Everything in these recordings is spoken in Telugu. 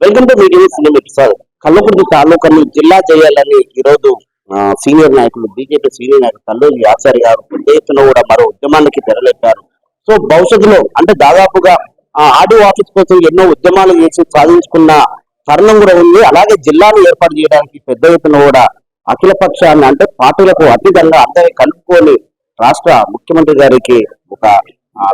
Welcome to media cinema sir Kallakurthi తాలూకాని జిల్లా చేయాలని ఈరోజు సీనియర్ నాయకులు బీజేపీ సీనియర్ నాయకులు కల్లూరి ఆచార్య గారు పెద్ద ఎత్తున కూడా మరో ఉద్యమానికి తెరలేపారు. సో భవిష్యత్తులో అంటే దాదాపుగా ఆర్డీఓ ఆఫీస్ కోసం ఎన్నో ఉద్యమాలు చేసి సాధించుకున్న తరుణం కూడా ఉంది. అలాగే జిల్లాను ఏర్పాటు చేయడానికి పెద్ద ఎత్తున కూడా అఖిల పక్షాన్ని అంటే పార్టీలకు అతీతంగా అందరి కలుపుకొని రాష్ట్ర ముఖ్యమంత్రి గారికి ఒక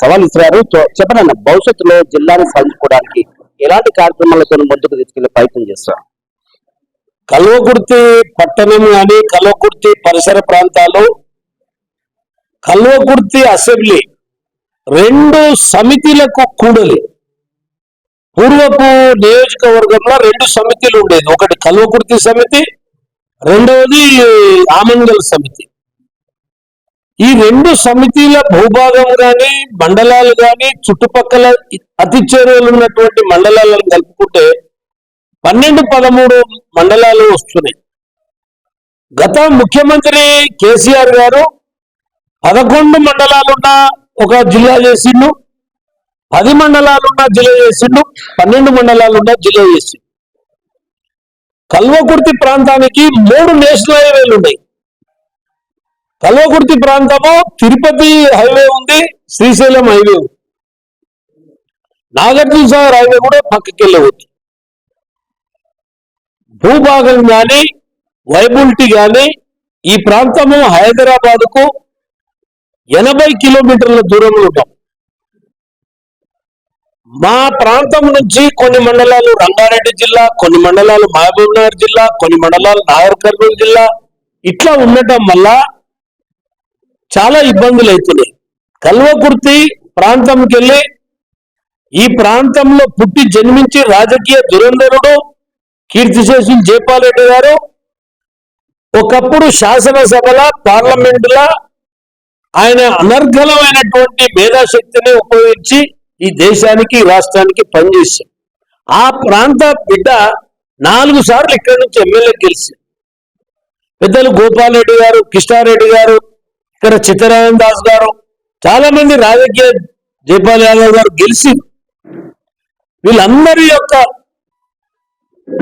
సవాల్ ఇచ్చారు చెప్పనన్న భవిష్యత్తులో జిల్లాని సాధించుకోవడానికి ఎలాంటి కార్యక్రమాలతో ముందుకు తీసుకెళ్ళే ప్రయత్నం చేస్తారు? కల్వకుర్తి పట్టణం కానీ కల్వకుర్తి పరిసర ప్రాంతాలు కల్వకుర్తి అసెంబ్లీ రెండు సమితిలకు కూడలి. పూర్వపు నియోజకవర్గంలో రెండు సమితిలు ఉండేది. ఒకటి కల్వకుర్తి సమితి రెండవది ఆమంగల్ సమితి. ఈ రెండు సమితిల భూభాగం గాని మండలాలు గాని చుట్టుపక్కల అతి చేరువలు ఉన్నటువంటి మండలాలను కలుపుకుంటే పన్నెండు పదమూడు మండలాలు వస్తున్నాయి. గత ముఖ్యమంత్రి కేసీఆర్ గారు పదకొండు మండలాలున్న ఒక జిల్లా చేసిండు పది మండలాలున్న జిల్లా చేసిండు పన్నెండు మండలాలున్న జిల్లా చేసిండు. కల్వకుర్తి ప్రాంతానికి మూడు నేషనల్ హైవేలు ఉన్నాయి. కల్వకుర్తి ప్రాంతము తిరుపతి హైవే ఉంది శ్రీశైలం హైవే ఉంది. నాగార్జున సాగర్ హైవే కూడా పక్కకి వెళ్ళవచ్చు భూభాగం కానీ వైబులిటీ కానీ ఈ ప్రాంతము హైదరాబాద్కు ఎనభై కిలోమీటర్ల దూరంలో ఉంటాం. మా ప్రాంతం నుంచి కొన్ని మండలాలు రంగారెడ్డి జిల్లా కొన్ని మండలాలు మహబూబ్ నగర్ జిల్లా కొన్ని మండలాలు నాగర్ కర్నూలు జిల్లా ఇట్లా ఉండటం వల్ల చాలా ఇబ్బందులు అవుతున్నాయి. కల్వకుర్తి ప్రాంతంకి వెళ్ళి ఈ ప్రాంతంలో పుట్టి జన్మించి రాజకీయ దురంధరుడు కీర్తిశేషులు జైపాల్ రెడ్డి గారు ఒకప్పుడు శాసనసభల పార్లమెంటుల ఆయన అనర్ఘలమైనటువంటి మేధాశక్తిని ఉపయోగించి ఈ దేశానికి రాష్ట్రానికి పనిచేశారు. ఆ ప్రాంత బిడ్డ నాలుగు సార్లు ఇక్కడి నుంచి ఎమ్మెల్యే గెలిచారు పెద్దలు గోపాల్ రెడ్డి గారు కృష్ణారెడ్డి గారు ఇక్కడ చిత్తరాయణ దాస్ గారు చాలా మంది రాజకీయ జైపాల్ యాదవ్ గారు గెలిచి వీళ్ళందరి యొక్క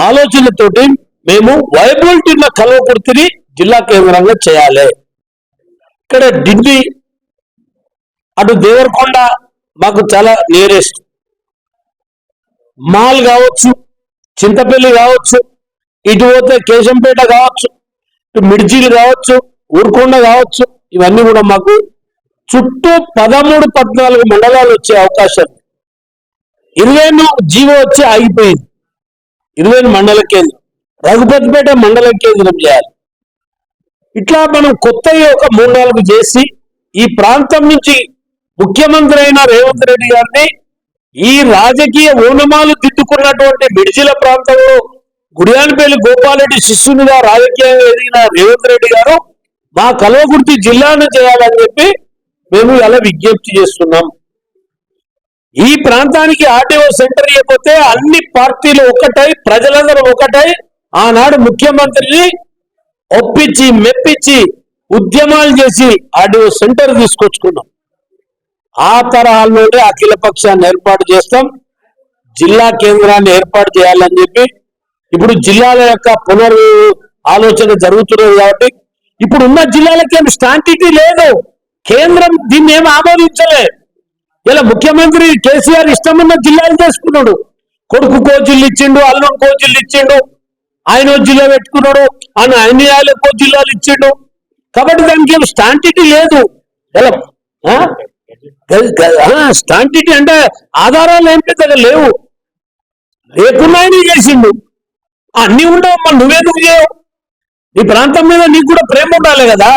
ఆలోచనతోటి మేము వైబిలిటీ ఉన్న కల్వకుర్తిని జిల్లా కేంద్రంగా చేయాలి. ఇక్కడ ఢిల్లీ అటు దేవరకొండ మాకు చాలా నియరెస్ట్ మాల్ కావచ్చు చింతపల్లి కావచ్చు ఇటు పోతే కేశంపేట కావచ్చు ఇటు మిర్జీలు కావచ్చు ఊరుకొండ కావచ్చు ఇవన్నీ కూడా మాకు చుట్టూ పదమూడు పద్నాలుగు మండలాలు వచ్చే అవకాశం. ఉంది. ఇరవై జీవో వచ్చి ఆగిపోయింది. ఇరవై మండల కేంద్రం. రఘుపతిపేట మండల కేంద్రం చేయాలి. ఇట్లా మనం కొత్త ఒక మూడు నాలుగు చేసి ఈ ప్రాంతం నుంచి ముఖ్యమంత్రి అయిన రేవంత్ రెడ్డి గారిని ఈ రాజకీయ ఓనమాలు దిద్దుకున్నటువంటి మిడిజిల ప్రాంతంలో గుడియానపల్లి గోపాలరెడ్డి శిష్యునిగా రాజకీయంగా ఎదిగిన రేవంత్ రెడ్డి గారు మా కల్వకుర్తి జిల్లాను చేయాలని చెప్పి మేము ఇలా విజ్ఞప్తి చేస్తున్నాం. ఈ ప్రాంతానికి ఆర్టీఓ సెంటర్ ఇవ్వకపోతే అన్ని పార్టీలు ఒకటై ప్రజలందరూ ఒకటై ఆనాడు ముఖ్యమంత్రిని ఒప్పించి మెప్పించి ఉద్యమాలు చేసి ఆర్టీఓ సెంటర్ తీసుకొచ్చుకున్నాం. ఆ తరహాలోనే అఖిల పక్షాన్ని ఏర్పాటు చేస్తాం. జిల్లా కేంద్రాన్ని ఏర్పాటు చేయాలని చెప్పి ఇప్పుడు జిల్లాల యొక్క పునర్ ఆలోచన జరుగుతున్నది కాబట్టి ఇప్పుడు ఉన్న జిల్లాలకి స్టాంటిటీ లేదు. కేంద్రం దీన్ని ఏం ఆమోదించలే. ఇలా ముఖ్యమంత్రి కేసీఆర్ ఇష్టమున్న జిల్లాలు చేసుకున్నాడు. కొడుకు కోజిల్లు ఇచ్చిండు అల్లుడు కోజిల్లు ఇచ్చిండు ఆయన జిల్లా పెట్టుకున్నాడు ఆయన అన్ని ఆయనకు జిల్లాలు ఇచ్చిండు. కాబట్టి దానికి ఏం స్టాంటిటీ లేదు. ఎలా? స్టాంటిటీ అంటే ఆధారాలు ఏం పెద్దగా లేవు. లేకున్నా చేసిండు. అన్ని ఉండవు మరి నువ్వెందుకు చేయవు? ఈ ప్రాంతం మీద నీకు కూడా ప్రేమ ఉండాలి కదా.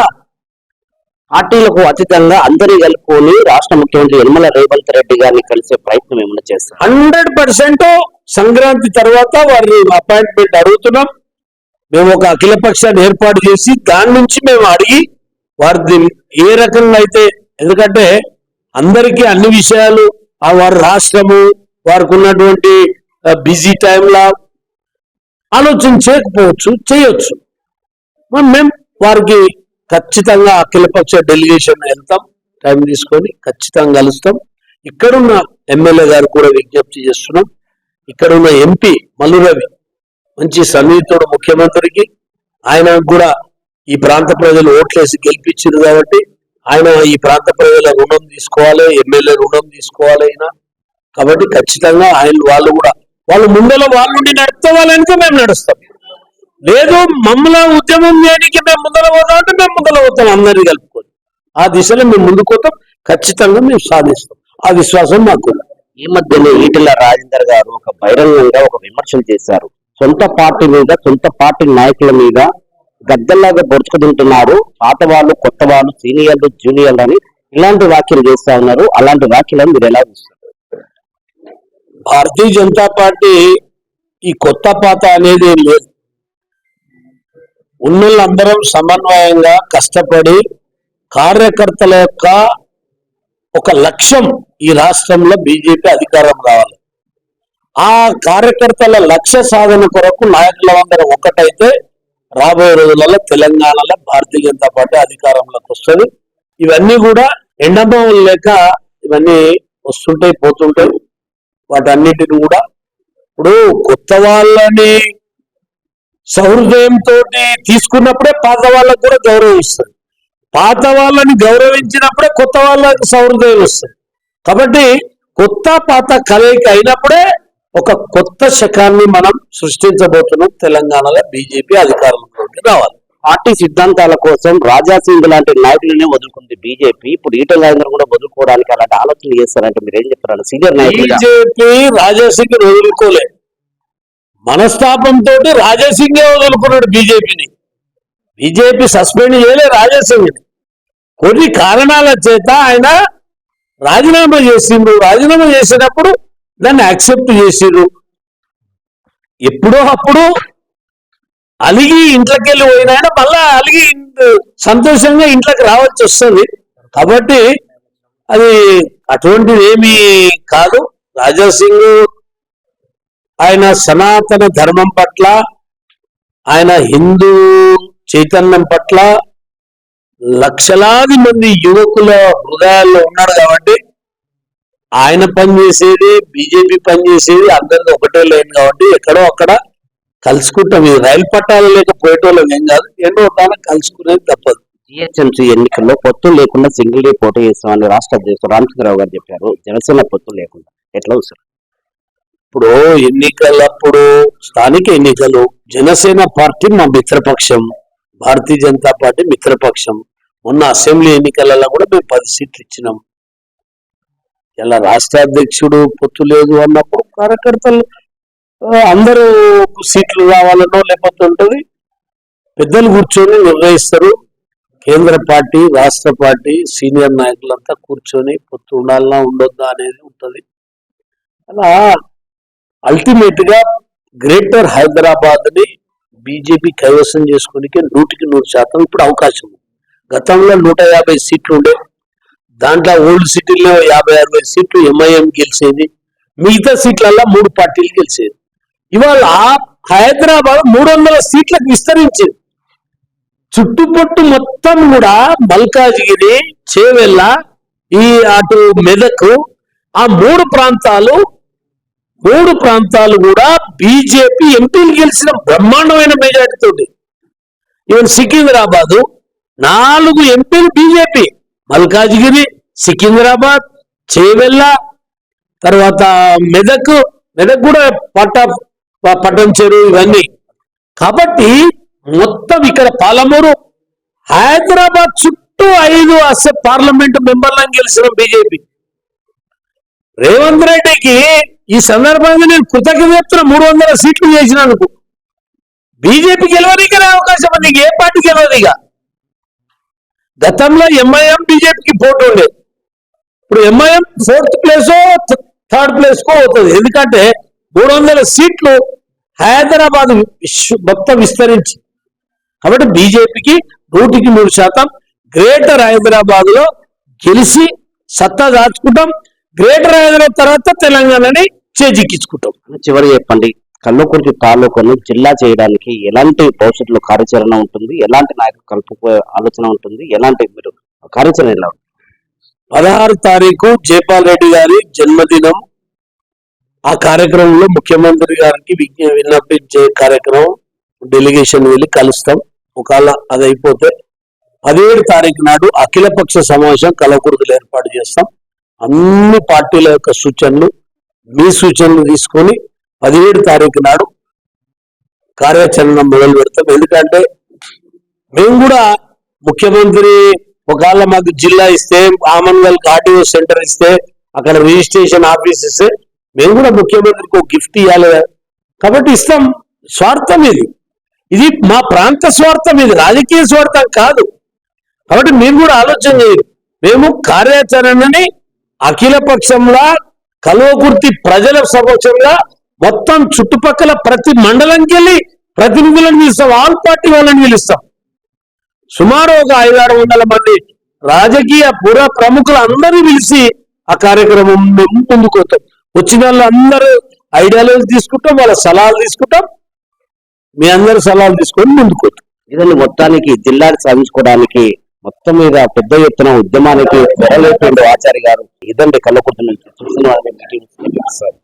పార్టీలకు అతీతంగా అందరినీ కలుపుకొని రాష్ట్ర ముఖ్యమంత్రి యనమల రేవంత్ రెడ్డి గారిని కలిసే ప్రయత్నం ఏమైనా చేస్తారు? హండ్రెడ్ పర్సెంట్ సంక్రాంతి తర్వాత వారి అపాయింట్మెంట్ అడుగుతున్నాం. మేము ఒక అఖిల పక్షాన్ని ఏర్పాటు చేసి దాని నుంచి మేము అడిగి వారిది ఏ రకంగా అయితే ఎందుకంటే అందరికీ అన్ని విషయాలు ఆ వారి రాష్ట్రము వారికి ఉన్నటువంటి బిజీ టైంలో ఆలోచన చేయకపోవచ్చు చేయొచ్చు. మేము వారికి ఖచ్చితంగా అఖిలపక్ష డెలిగేషన్ వెళ్తాం. టైం తీసుకొని ఖచ్చితంగా కలుస్తాం. ఇక్కడున్న ఎమ్మెల్యే గారు కూడా విజ్ఞప్తి చేస్తున్నాం. ఇక్కడ ఉన్న ఎంపీ మల్లు మంచి సన్నిహితుడు ముఖ్యమంత్రికి. ఆయన కూడా ఈ ప్రాంత ప్రజలు ఓట్లేసి గెలిపించారు కాబట్టి ఆయన ఈ ప్రాంత ప్రజల రుణం తీసుకోవాలి ఎమ్మెల్యే రుణం తీసుకోవాలి ఆయన కాబట్టి ఖచ్చితంగా ఆయన వాళ్ళు కూడా వాళ్ళు ముందల వాళ్ళు నుండి నడిపితే వాళ్ళ వెనుక మేము నడుస్తాం. లేదు మమ్మల్ని ఉద్యమం చేయడానికి మేము ముందర పోతాం అంటే మేము ముందర పోతాం అందరినీ కలుపుకొని. ఆ దిశలో మేము ముందుకు పోతాం ఖచ్చితంగా మేము సాధిస్తాం. ఆ విశ్వాసం మాకు. ఈ మధ్యనే ఈటెల రాజేందర్ గారు ఒక బహిరంగంగా ఒక విమర్శలు చేశారు. సొంత పార్టీ మీద సొంత పార్టీ నాయకుల మీద గద్దల్లాగా పొడుచుకు తింటున్నారు పాత వాళ్ళు కొత్త వాళ్ళు సీనియర్లు జూనియర్లు అని ఇలాంటి వ్యాఖ్యలు చేస్తా ఉన్నారు. అలాంటి వ్యాఖ్యలను మీరు ఎలా చూస్తారు? భారతీయ జనతా పార్టీ ఈ కొత్త పాత అనేది లేదు. ఉన్నోళ్ళందరం సమన్వయంగా కష్టపడి కార్యకర్తల యొక్క ఒక లక్ష్యం ఈ రాష్ట్రంలో బీజేపీ అధికారం రావాలి ఆ కార్యకర్తల లక్ష్య సాధన కొరకు నాయకులందరూ ఒకటైతే రాబోయే రోజులలో తెలంగాణలో భారతీయ జనతా పార్టీ అధికారంలోకి వస్తుంది. ఇవన్నీ కూడా ఎండభావం లేక ఇవన్నీ వస్తుంటాయి పోతుంటాయి. వాటన్నిటిని కూడా ఇప్పుడు కొత్త వాళ్ళని సహృదయంతో తీసుకున్నప్పుడే పాత వాళ్ళకు కూడా గౌరవిస్తారు పాత వాళ్ళని గౌరవించినప్పుడే కొత్త వాళ్ళకి సహృదయం వస్తుంది. కాబట్టి కొత్త పాత కలయిక అయినప్పుడే ఒక కొత్త శకాన్ని మనం సృష్టించబోతున్నాం తెలంగాణలో బీజేపీ అధికారంలోకి రావాలి. పార్టీ సిద్ధాంతాల కోసం రాజా సింగ్ లాంటి నాయకులనే వదులుకుంది బీజేపీ. ఇప్పుడు ఈటల రాజేందర్ కూడా వదులుకోవడానికి అలాంటి ఆలోచన చేస్తారంటే మీరు ఏం చెప్తారు సీనియర్ నాయకులు బీజేపీ రాజాసింగ్ వదులుకోలేదు మనస్తాపంతో రాజాసింగే వదులుకున్నాడు బీజేపీని. బీజేపీ సస్పెండ్ చేయలే రాజాసింగ్ని కొన్ని కారణాల చేత ఆయన రాజీనామా చేసిండ్రు రాజీనామా చేసినప్పుడు దాన్ని యాక్సెప్ట్ చేసిండ్రు ఎప్పుడో అప్పుడు అలిగి ఇంట్లోకి వెళ్ళి పోయిన ఆయన మళ్ళా అలిగి సంతోషంగా ఇంట్లోకి రావాల్సి వస్తుంది. కాబట్టి అది అటువంటిది ఏమీ కాదు. రాజా సింగ్ ఆయన సనాతన ధర్మం పట్ల ఆయన హిందూ చైతన్యం పట్ల లక్షలాది మంది యువకుల హృదయాల్లో ఉన్నారు కాబట్టి ఆయన పనిచేసేది బీజేపీ పనిచేసేది అందరిది ఒకటే లేదు కాబట్టి ఎక్కడో అక్కడ కలుసుకుంటాం. ఇది రైలు పట్టాలు లేక పోయేటోళ్ళం ఏం కాదు. ఎన్నో కాలం కలుసుకునేది తప్పదు. జిహెచ్ఎంసీ ఎన్నికల్లో పొత్తు లేకుండా సింగిల్ డే పోటీ చేస్తామని రాష్ట్ర అధ్యక్షుడు రామచంద్రరావు గారు చెప్పారు. జనసేన పొత్తు లేకుండా. ఎట్లా చూస్తారు ఇప్పుడు ఎన్నికలప్పుడు స్థానిక ఎన్నికలు జనసేన పార్టీ మా మిత్రపక్షం భారతీయ జనతా పార్టీ మిత్రపక్షం. మొన్న అసెంబ్లీ ఎన్నికలలో కూడా మేము పది సీట్లు ఇచ్చినాం. ఇలా రాష్ట్ర అధ్యక్షుడు పొత్తు లేదు అన్నప్పుడు కార్యకర్తలు అందరూ సీట్లు రావాలనో లేకపోతే ఉంటుంది. పెద్దలు కూర్చొని నిర్ణయిస్తారు. కేంద్ర పార్టీ రాష్ట్ర పార్టీ సీనియర్ నాయకులంతా కూర్చొని పొత్తు ఉండాలన్నా ఉండొద్దా అనేది ఉంటుంది. అలా అల్టిమేట్గా గ్రేటర్ హైదరాబాద్ని బీజేపీ కైవసం చేసుకోనికి నూటికి నూరు శాతం ఇప్పుడు అవకాశం ఉంది. గతంలో నూట యాభై సీట్లు ఉండే దాంట్లో ఓల్డ్ సిటీలో యాభై అరవై సీట్లు ఎంఐఎం గెలిచేది మిగతా సీట్లల్లో మూడు పార్టీలు గెలిచేది. ఇవాళ హైదరాబాద్ మూడు వందల సీట్లకు విస్తరించింది. చుట్టుపట్టు మొత్తం కూడా మల్కాజ్గిరి చేవెళ్ళ ఈ అటు మెదక్ ఆ మూడు ప్రాంతాలు మూడు ప్రాంతాలు కూడా బీజేపీ ఎంపీలు గెలిచిన బ్రహ్మాండమైన మెజార్టీ ఈవెన్ సికింద్రాబాదు నాలుగు ఎంపీలు బీజేపీ. మల్కాజ్గిరి సికింద్రాబాద్ చేవెళ్ళ తర్వాత మెదక్ మెదక్ కూడా పట్ట పట్టం చెరువు ఇవన్నీ. కాబట్టి మొత్తం ఇక్కడ పాలమూరు హైదరాబాద్ చుట్టూ ఐదు అసె పార్లమెంట్ మెంబర్లను గెలిచిన బీజేపీ. రేవంత్ రెడ్డికి ఈ సందర్భంగా నేను కృతజ్ఞత చెప్తున్నా మూడు వందల సీట్లు చేసినందుకు. బీజేపీ గెలవనీకనే అవకాశం ఉంది ఏ పార్టీ గెలవదు ఇక. గతంలో ఎంఐఎం బీజేపీకి పోటీ ఉండేది ఇప్పుడు MIM fourth place third place కో అవుతుంది ఎందుకంటే మూడు వందల సీట్లు హైదరాబాద్ మొత్తం విస్తరించి. కాబట్టి బీజేపీకి నూటికి నూరు శాతం గ్రేటర్ హైదరాబాద్లో గెలిచి సత్తా దాచుకుంటాం. గ్రేటర్ హైదరాబాద్ తర్వాత తెలంగాణని చేజిక్కించుకుంటాం. చివరి చెప్పండి. కల్వకుర్తి తాలూకాను జిల్లా చేయడానికి ఎలాంటి భవిష్యత్తులో కార్యాచరణ ఉంటుంది? ఎలాంటి నాయకులు కలుపుకో ఆలోచన ఉంటుంది? ఎలాంటి మీరు కార్యాచరణ ఎలా? పదహారు తారీఖు జైపాల్ రెడ్డి గారి జన్మదినం. ఆ కార్యక్రమంలో ముఖ్యమంత్రి గారికి విజ్ఞ విన్నపించే కార్యక్రమం. డెలిగేషన్ వెళ్ళి కలుస్తాం. ఒకవేళ అది అయిపోతే పదిహేడు తారీఖు నాడు అఖిలపక్ష సమావేశం కలవకుర్తిలో ఏర్పాటు చేస్తాం. అన్ని పార్టీల యొక్క సూచనలు మీ సూచనలు తీసుకొని పదిహేడు తారీఖు నాడు కార్యాచరణ మొదలు పెడతాం. ఎందుకంటే మేము కూడా ముఖ్యమంత్రి ఒకవేళ మాకు జిల్లా ఇస్తే ఆమన్గల్ ఆర్టీఓ సెంటర్ ఇస్తే అక్కడ రిజిస్ట్రేషన్ ఆఫీస్ ఇస్తే మేము కూడా ముఖ్యమంత్రికి ఒక గిఫ్ట్ ఇవ్వాలి కాబట్టి ఇస్తాం. స్వార్థం ఇది. ఇది మా ప్రాంత స్వార్థం ఇది రాజకీయ స్వార్థం కాదు. కాబట్టి మీరు కూడా ఆలోచన చేయరు మేము కార్యాచరణని అఖిల పక్షంలో కల్వకుర్తి ప్రజల సమక్షంగా మొత్తం చుట్టుపక్కల ప్రతి మండలంకి వెళ్ళి ప్రతినిధులను పిలుస్తాం. ఆల్ పార్టీ వాళ్ళని పిలుస్తాం. సుమారు ఒక ఐదారు వందల మంది రాజకీయ పుర ప్రముఖులు అందరూ పిలిచి ఆ కార్యక్రమం మేము వచ్చిన వాళ్ళు అందరూ ఐడియాలజీ తీసుకుంటాం వాళ్ళ సలహాలు తీసుకుంటాం. మీ అందరూ సలహాలు తీసుకొని ముందుకు వస్తాం ఇదండి మొత్తానికి జిల్లాని సాధించుకోవడానికి మొత్తం మీద పెద్ద ఎత్తున ఉద్యమానికి తెరలేపిండు ఆచార్య గారు. ఇదండి కళ్ళకుర్తి చూసిన వాళ్ళని మీటింగ్